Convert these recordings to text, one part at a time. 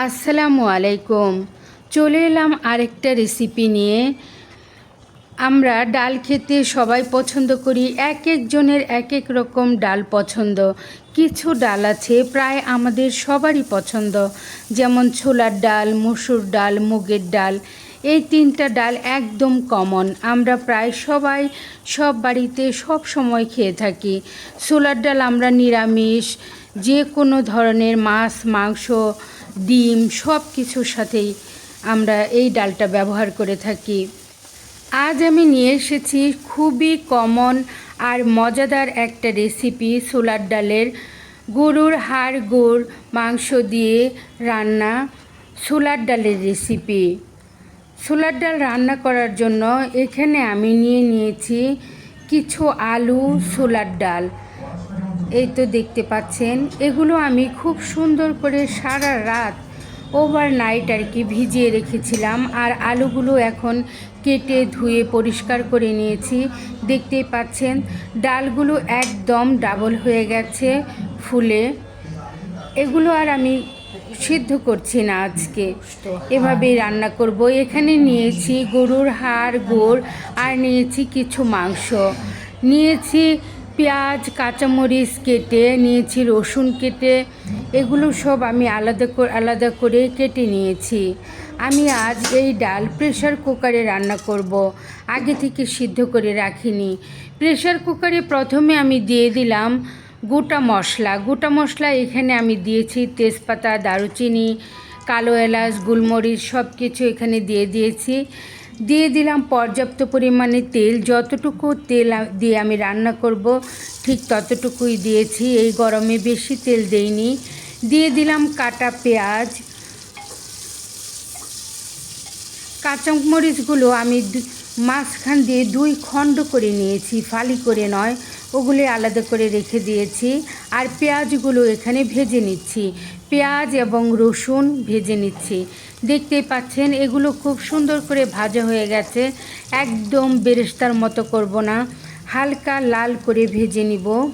আসসালামু আলাইকুম। চলে এলাম আরেকটা রেসিপি নিয়ে। আমরা ডাল খেতে সবাই পছন্দ করি, এক একজনের এক এক রকম ডাল পছন্দ। কিছু ডাল আছে প্রায় আমাদের সবারই পছন্দ, যেমন ছোলার ডাল, মসুর ডাল, মুগের ডাল। এই তিনটা ডাল একদম কমন আমরা প্রায় সবাই সব বাড়িতে সব সময় খেয়ে থাকি। ছোলার ডাল আমরা নিরামিষ যে কোনো ধরনের মাছ, মাংস ডিম সব কিছুর সাথেই আমরা এই ডালটা ব্যবহার করে থাকি। আজ আমি নিয়ে এসেছি খুবই কমন আর মজাদার একটা রেসিপি সোলার ডালের। গরুর হাড়, গুড়, মাংস দিয়ে রান্না সোলার ডালের রেসিপি সোলার ডাল রান্না করার জন্য এখানে আমি নিয়ে নিয়েছি কিছু আলু সোলার ডাল। এই তো দেখতে পাচ্ছেন, এগুলো আমি খুব সুন্দর করে সারা রাত ওভার নাইট আর কি ভিজিয়ে রেখেছিলাম আর আলুগুলো এখন কেটে ধুয়ে পরিষ্কার করে নিয়েছি। দেখতেই পাচ্ছেন, ডালগুলো একদম ডাবল হয়ে গেছে ফুলে। এগুলো আর আমি সিদ্ধ করছি না আজকে এভাবেই রান্না করব। এখানে নিয়েছি গরুর হাড়, গোড় আর নিয়েছি কিছু মাংস। নিয়েছি পেঁয়াজ, কাঁচামরিচ কেটে নিয়েছি, রসুন কেটে, এগুলো সব আমি আলাদা করে আলাদা করে কেটে নিয়েছি। আমি আজ এই ডাল প্রেশার কুকারে রান্না করব। আগে থেকে সিদ্ধ করে রাখিনি। প্রেশার কুকারে প্রথমে আমি দিয়ে দিলাম গোটা মশলা। গোটা মশলা এখানে আমি দিয়েছি তেজপাতা, দারুচিনি, কালো এলাচ, গোলমরিচ সব কিছু এখানে দিয়ে দিয়েছি। দিয়ে দিলাম পর্যাপ্ত পরিমাণে তেল। যতটুকু তেল দিয়ে আমি রান্না করব, ঠিক ততটুকুই দিয়েছি। এই গরমে বেশি তেল দেইনি। দিয়ে দিলাম কাটা পেঁয়াজ। কাঁচামরিচগুলো আমি মাঝখান দিয়ে দুই খণ্ড করে নিয়েছি, ফালি করে নয়, ওগুলি আলাদা করে রেখে দিয়েছি। আর পেঁয়াজগুলো এখানে ভেজে নিচ্ছি। পেঁয়াজ এবং রসুন ভেজে নিচ্ছি। দেখতেই পাচ্ছেন, এগুলো খুব সুন্দর করে ভাজা হয়ে গেছে। একদম বেরেস্তার মতো করব না। হালকা লাল করে ভেজে নিব।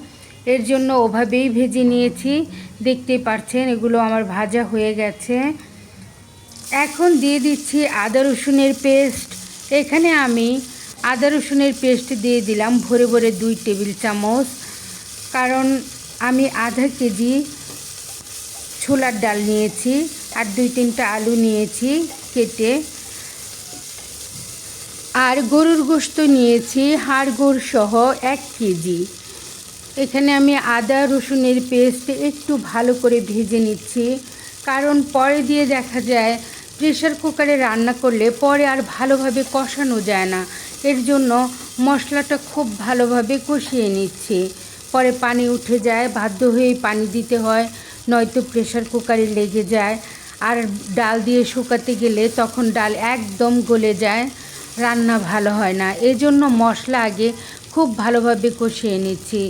এর জন্য ওভাবেই ভেজে নিয়েছি। দেখতেই পাচ্ছেন, এগুলো আমার ভাজা হয়ে গেছে। এখন দিয়ে দিচ্ছি আদা রসুনের পেস্ট। এখানে আমি আদা রসুনের পেস্ট দিয়ে দিলাম ভরে ভরে দুই টেবিল চামচ। কারণ আমি আধা কেজি ছোলার ডাল নিয়েছি আর দুই তিনটা আলু নিয়েছি কেটে। আর গরুর গোস্ত নিয়েছি হাড় গোড় সহ এক কেজি। এখানে আমি আদা রসুনের পেস্ট একটু ভালো করে ভেজে নিচ্ছি। কারণ পরে দিয়ে দেখা যায় প্রেশার কুকারে রান্না করলে পরে আর ভালোভাবে কষানো যায় না। এর জন্য মশলাটা খুব ভালোভাবে কষিয়ে নিচ্ছি। পরে পানি উঠে যায়, বাধ্য হয়েই পানি দিতে হয়, নয়তো প্রেশার কুকারে লেগে যায়। আর ডাল দিয়ে শুকাতে গেলে তখন ডাল একদম গলে যায়, রান্না ভালো হয় না। এজন্য মশলা আগে খুব ভালোভাবে কষিয়ে নিচ্ছি।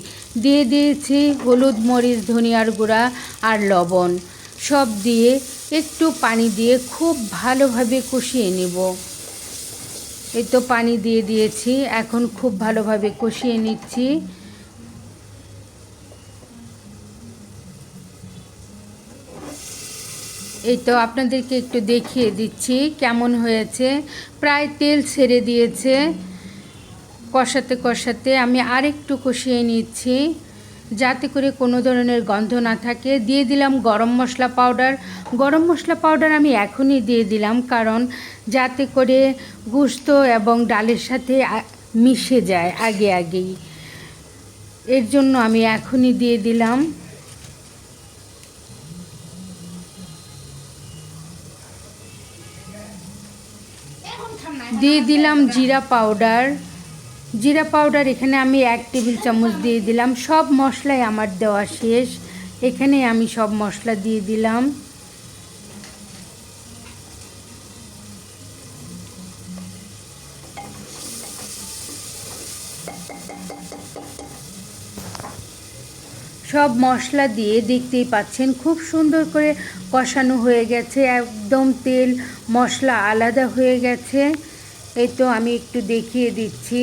দিয়ে দিয়েছি হলুদ, মরিচ, ধনিয়ার গুঁড়া আর লবণ। সব দিয়ে একটু পানি দিয়ে খুব ভালোভাবে কষিয়ে নেব। এই তো পানি দিয়ে দিয়েছি, এখন খুব ভালোভাবে কষিয়ে নিচ্ছি। এই তো আপনাদেরকে একটু দেখিয়ে দিচ্ছি কেমন হয়েছে। প্রায় তেল ছেড়ে দিয়েছে। কষাতে কষাতে আমি আরেকটু কষিয়ে নিচ্ছি। যাতে করে কোনো ধরনের গন্ধ না থাকে। দিয়ে দিলাম গরম মশলা পাউডার। গরম মশলা পাউডার আমি এখনই দিয়ে দিলাম কারণ যাতে করে গুস্ত এবং ডালের সাথে মিশে যায় আগে আগেই। এর জন্য আমি এখনই দিয়ে দিলাম। দিয়ে দিলাম জিরা পাউডার। জিরা পাউডার এখানে আমি এক টেবিল চামচ দিয়ে দিলাম। সব মশলাই আমার দেওয়া শেষ। এখানে আমি সব মশলা দিয়ে দিলাম। সব মশলা দিয়ে দেখতেই পাচ্ছেন, খুব সুন্দর করে কষানো হয়ে গেছে। একদম তেল, মশলা আলাদা হয়ে গেছে। এই তো আমি একটু দেখিয়ে দিচ্ছি।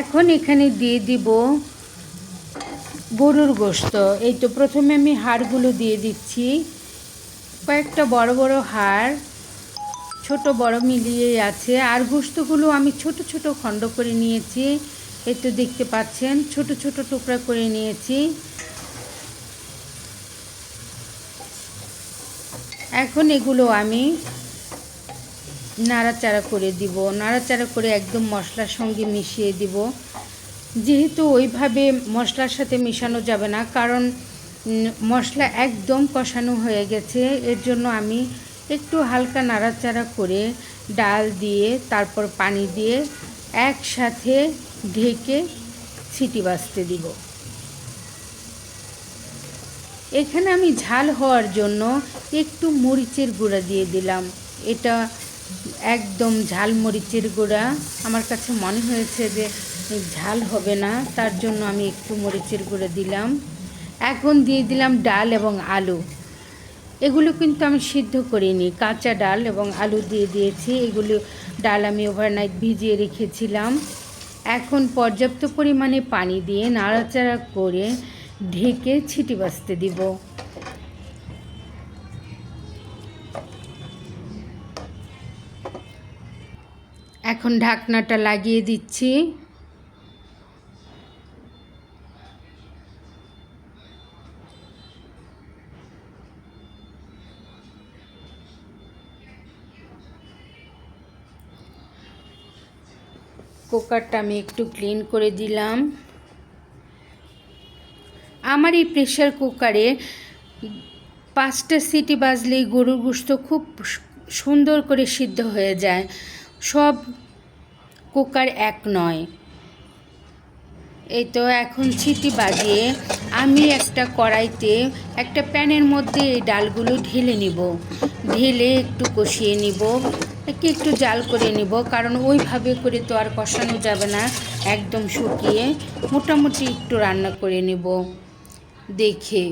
এখন এখানে দিয়ে দিব গরুর গোস্ত। এই তো প্রথমে আমি হাড়গুলো দিয়ে দিচ্ছি। কয়েকটা বড় বড় হাড়, ছোট বড় মিলিয়েই আছে। আর গোস্তগুলো আমি ছোট ছোট খণ্ড করে নিয়েছি। এই তো দেখতে পাচ্ছেন, ছোট ছোট টুকরা করে নিয়েছি। এখন এগুলো আমি নাড়াচাড়া করে দিব, নাড়াচাড়া করে একদম মশলার সঙ্গে মিশিয়ে দিব। যেহেতু ওইভাবে মশলার সাথে মেশানো যাবে না, কারণ মশলা একদম কষানো হয়ে গেছে, এর জন্য আমি একটু হালকা নাড়াচাড়া করে ডাল দিয়ে, তারপর পানি দিয়ে একসাথে ঢেকে সিটি বাজতে দিব। এখানে আমি ঝাল হওয়ার জন্য একটু মরিচের গুঁড়া দিয়ে দিলাম। এটা একদম ঝাল মরিচের গুঁড়া। আমার কাছে মনে হয়েছে যে ঝাল হবে না, তার জন্য আমি একটু মরিচের গুঁড়া দিলাম। এখন দিয়ে দিলাম ডাল এবং আলু। এগুলো কিন্তু আমি সিদ্ধ করিনি, কাঁচা ডাল এবং আলু দিয়ে দিয়েছি। এগুলো ডাল আমি ওভারনাইট ভিজিয়ে রেখেছিলাম। এখন পর্যাপ্ত পরিমাণে পানি দিয়ে নাড়াচাড়া করে ঢেকে ছিটি বাঁচতে দিব। এখন ঢাকনাটা লাগিয়ে দিচ্ছি। কুকারটা আমি একটু ক্লিন করে দিলাম। আমার এই প্রেশার কুকারে পাঁচটা সিটি বাজলেই গরুর গোস্ত খুব সুন্দর করে সিদ্ধ হয়ে যায়। সব কুকার এক নয়। এই তো এখন ছিটি বাজিয়ে আমি একটা কড়াইতে একটা প্যানের মধ্যে এই ডালগুলো ঢেলে নিব। ঢেলে একটু কষিয়ে নিব একটু একটু জাল করে নিব, কারণ ওইভাবে করে তো আর কষানো যাবে না, একদম শুকিয়ে মোটামুটি একটু রান্না করে নিব। দেখে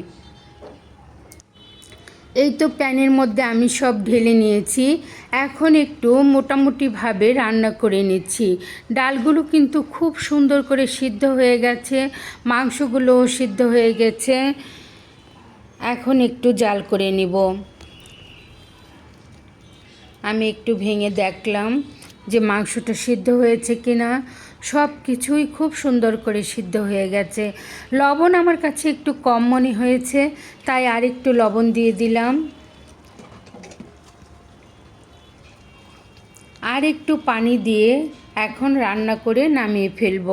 এই তো প্যানের মধ্যে আমি সব ঢেলে নিয়েছি। এখন একটু মোটামুটিভাবে রান্না করে নিচ্ছি। ডালগুলো কিন্তু খুব সুন্দর করে সিদ্ধ হয়ে গেছে, মাংসগুলোও সিদ্ধ হয়ে গেছে। এখন একটু জাল করে নিব। আমি একটু ভেঙে দেখলাম যে মাংসটা সিদ্ধ হয়েছে কিনা। সব কিছুই খুব সুন্দর করে সিদ্ধ হয়ে গেছে। লবণ আমার কাছে একটু কম মনে হয়েছে, তাই আর একটু লবণ দিয়ে দিলাম। আর একটু পানি দিয়ে এখন রান্না করে নামিয়ে ফেলব।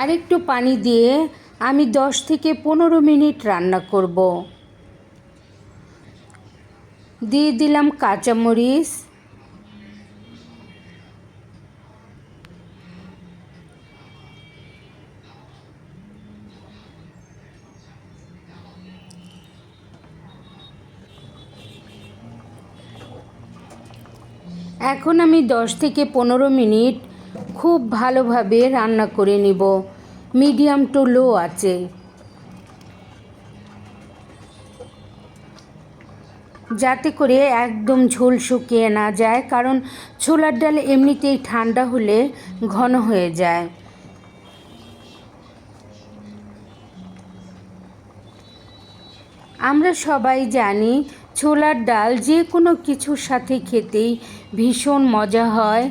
আর একটু পানি দিয়ে আমি দশ থেকে পনেরো মিনিট রান্না করব। দিয়ে দিলাম কাঁচামরিচ। এখন আমি দশ থেকে পনেরো মিনিট খুব ভালোভাবে রান্না করে নিব। মিডিয়াম টু লো আছে। যাতে করে একদম ঝোল শুকিয়ে না যায়, কারণ ছোলার ডাল এমনিতেই ঠান্ডা হলে ঘন হয়ে যায়। আমরা সবাই জানি ছোলার ডাল যে কোনো কিছুর সাথে খেতেই ভীষণ মজা হয়।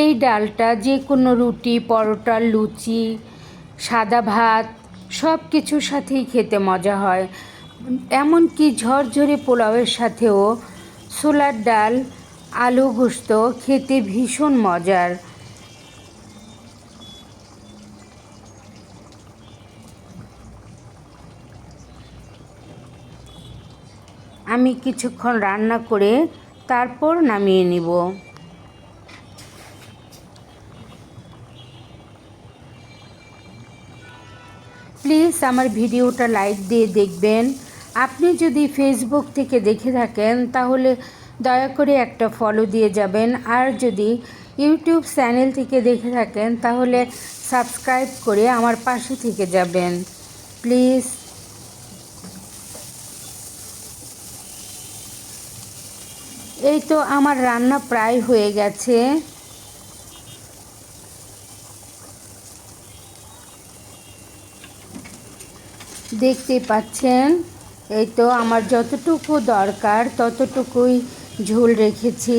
এই ডালটা যে কোনো রুটি, পরোটা, লুচি, সাদা ভাত সব কিছুর সাথেই খেতে মজা হয়। এমনকি ঝরঝরে পোলাওয়ের সাথেও ছোলার ডাল, আলু গোস্ত খেতে ভীষণ মজার। আমি কিছুক্ষণ রান্না করে তারপর নামিয়ে নিব। প্লিজ আমার ভিডিওটা লাইক দিয়ে দেখবেন। আপনি যদি ফেসবুক থেকে দেখে থাকেন, তাহলে দয়া করে একটা ফলো দিয়ে যাবেন। আর যদি ইউটিউব চ্যানেল থেকে দেখে থাকেন, তাহলে সাবস্ক্রাইব করে আমার পাশে থেকে যাবেন। প্লিজ। এই তো আমার রান্না প্রায় হয়ে গেছে। দেখতে পাচ্ছেন, এই তো আমার যতটুকু দরকার ততটুকুই ঝোল রেখেছি।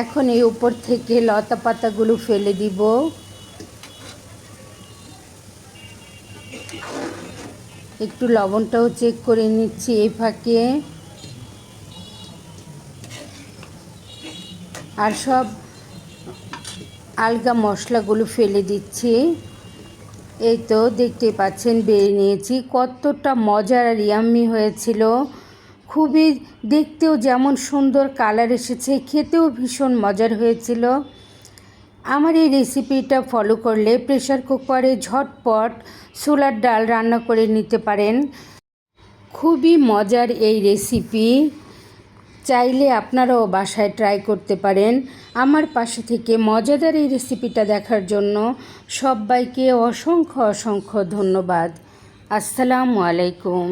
এখন এই উপর থেকে লতা পাতাগুলো ফেলে দিব। একটু লবণটাও চেক করে নিচ্ছি এই ফাঁকে। আর সব আলগা মশলাগুলো ফেলে দিচ্ছি। এই তো দেখতে পাচ্ছেন, বেড়ে নিয়েছি। কতটা মজার আর ইয়াম্মি হয়েছিল। খুবই দেখতেও যেমন সুন্দর কালার এসেছে, খেতেও ভীষণ মজার হয়েছিল। আমার এই রেসিপিটা ফলো করলে প্রেশার কুকারে ঝটপট ছোলার ডাল রান্না করে নিতে পারেন। খুবই মজার এই রেসিপি চাইলে আপনারাও বাসায় ট্রাই করতে পারেন। আমার পাশে থেকে মজাদার এই রেসিপিটা দেখার জন্য সবাইকে অসংখ্য অসংখ্য ধন্যবাদ। আসসালামু আলাইকুম।